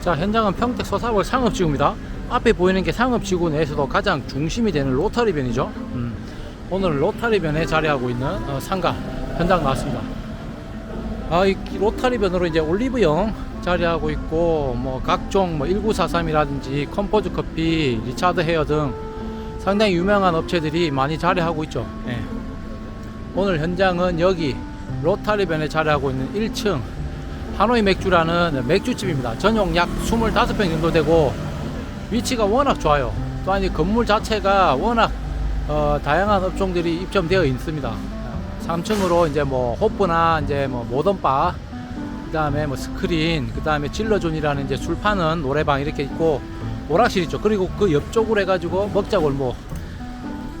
자 현장은 평택 서사월 상업지구입니다. 앞에 보이는 게 상업지구 내에서도 가장 중심이 되는 로터리변이죠. 음, 오늘 로터리변에 자리하고 있는 어, 상가 현장 나왔습니다. 아, 이 로터리변으로 이제 올리브영 자리하고 있고 뭐 각종 뭐 1943이라든지 컴포즈 커피, 리차드 헤어 등 상당히 유명한 업체들이 많이 자리하고 있죠. 예. 오늘 현장은 여기 로타리변에 자리하고 있는 1층 하노이 맥주라는 맥주집입니다. 전용 약 25평 정도 되고 위치가 워낙 좋아요. 또한 이 건물 자체가 워낙 어, 다양한 업종들이 입점되어 있습니다. 3층으로 이제 뭐 호프나 이제 뭐 모던바, 그다음에 뭐 스크린, 그다음에 질러존이라는 이제 술 파는 노래방 이렇게 있고 오락실 있죠. 그리고 그 옆쪽으로 해가지고 먹자골목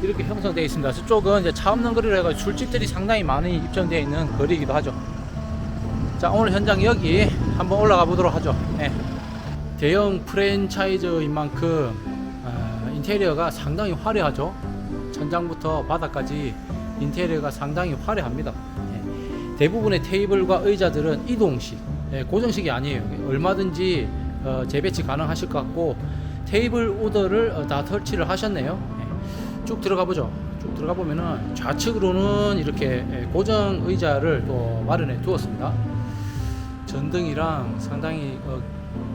이렇게 형성되어 있습니다. 저쪽은 이제 차 없는 거리로 해가지고 술집들이 상당히 많이 입점되어 있는 거리이기도 하죠. 자 오늘 현장 여기 한번 올라가 보도록 하죠. 예. 대형 프랜차이즈인 만큼 어, 인테리어가 상당히 화려하죠. 천장부터 바닥까지 인테리어가 상당히 화려합니다. 예. 대부분의 테이블과 의자들은 이동식, 예, 고정식이 아니에요. 얼마든지 어, 재배치 가능하실 것 같고 테이블 오더를 어, 다 설치를 하셨네요. 예. 쭉 들어가 보죠. 쭉 들어가 보면은 좌측으로는 이렇게 예, 고정 의자를 또 마련해 두었습니다. 전등이랑 상당히 어,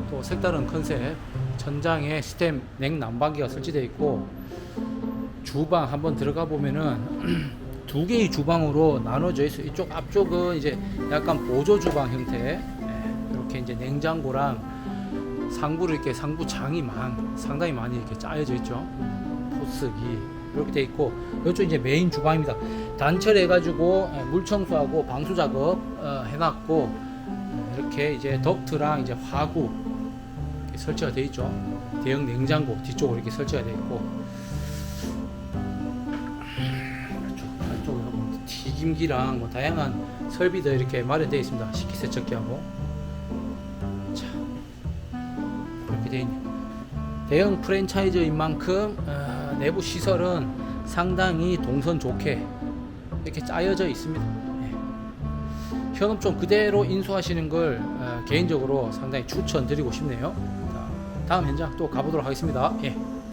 또 색다른 컨셉 천장에 시스템 냉난방기가 설치되어 있고 주방 한번 들어가 보면은 두 개의 주방으로 나눠져 있어요. 이쪽 앞쪽은 이제 약간 보조 주방 형태 예, 이렇게 이제 냉장고랑 상부를 이렇게 상부장이 많 상당히 많이 이렇게 짜여져 있죠. 포스기 이렇게 돼 있고 이쪽 이제 메인 주방입니다. 단철 해 가지고 예, 물 청소하고 방수 작업 어, 해놨고 어, 이렇게 이제 덕트랑 이제 화구 설치가 되어 있죠. 대형 냉장고 뒤쪽으로 이렇게 설치가 되어 있고 안쪽으로 튀김기랑 뭐 다양한 설비들 이렇게 마련되어 있습니다. 식기세척기하고 자 이렇게 되어 있네요. 대형 프랜차이즈인 만큼 어, 내부 시설은 상당히 동선 좋게 이렇게 짜여져 있습니다. 예. 현업종 그대로 인수하시는 걸 어, 개인적으로 상당히 추천드리고 싶네요. 자, 다음 현장 또 가보도록 하겠습니다. 예.